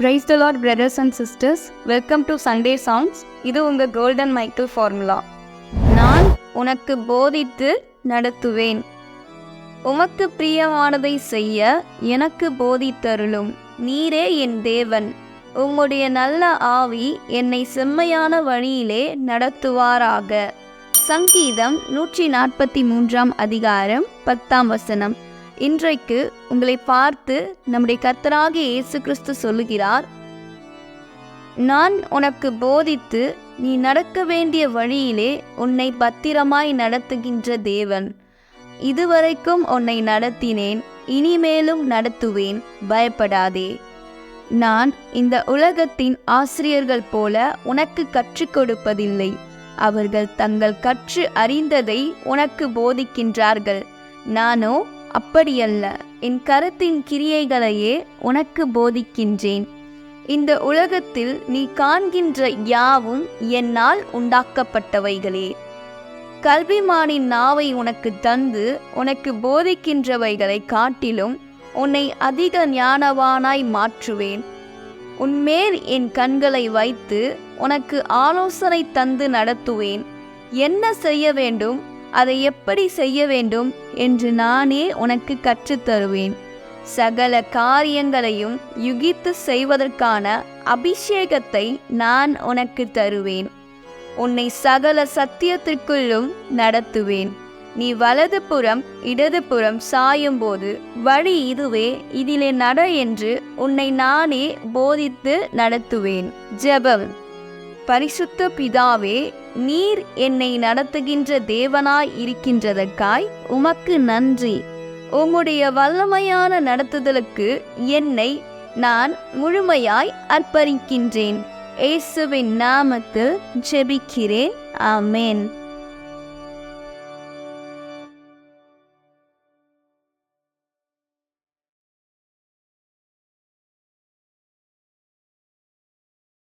Praise the lord brothers and sisters welcome to Sunday songs இது உங்கள் golden Michael formula நான் உனக்கு போதித்து நடத்துவேன். உமக்கு பிரியமானதை செய்ய எனக்கு போதித்தருளும். நீரே என் தேவன். உம்முடைய நல்ல ஆவி என்னை செம்மையான வழியிலே நடத்துவாராக. சங்கீதம் நூற்றி நாற்பத்தி மூன்றாம் அதிகாரம் பத்தாம் வசனம். இன்றைக்கு உங்களை பார்த்து நம்முடைய கர்த்தராகிய இயேசு கிறிஸ்து சொல்லுகிறார் நான் உனக்கு போதித்து நீ நடக்க வேண்டிய வழியிலே உன்னை பத்திரமாய் நடத்துகின்ற தேவன். இதுவரைக்கும் உன்னை நடத்தினேன் இனிமேலும் நடத்துவேன் பயப்படாதே. நான் இந்த உலகத்தின் ஆசிரியர்கள் போல உனக்கு கற்றுக் கொடுப்பதில்லை. அவர்கள் தங்கள் கற்று அறிந்ததை உனக்கு போதிக்கின்றார்கள். நானோ அப்படியல்ல என் கருத்தின் கிரியைகளையே உனக்கு போதிக்கின்றேன். இந்த உலகத்தில் நீ காண்கின்ற யாவும் என்னால் உண்டாக்கப்பட்டவைகளே. கல்விமானின் நாவை உனக்கு தந்து உனக்கு போதிக்கின்றவைகளை காட்டிலும் உன்னை அதிக ஞானவானாய் மாற்றுவேன். உன்மேல் என் கண்களை வைத்து உனக்கு ஆலோசனை தந்து நடத்துவேன். என்ன செய்ய வேண்டும்? அதை எப்படி செய்ய வேண்டும் என்று நானே உனக்கு கற்றுத்தருவேன். சகல காரியங்களையும் யுகித்து செய்வதற்கான அபிஷேகத்தை நான் உனக்கு தருவேன். உன்னை சகல சத்தியத்திற்குள்ளும் நடத்துவேன். நீ வலதுபுறம் இடதுபுறம் சாயும்போது வழி இதுவே இதிலே நட என்று உன்னை நானே போதித்து நடத்துவேன். ஜெபம். பரிசுத்த பிதாவே நீர் என்னை நடத்துகின்ற தேவனாய் இருக்கின்றதற்காய் உமக்கு நன்றி. உம்முடைய வல்லமையான நடத்துதலுக்கு என்னை நான் முழுமையாய் அர்ப்பணிக்கின்றேன். இயேசுவின் நாமத்தில் ஜெபிக்கிறேன். ஆமேன்.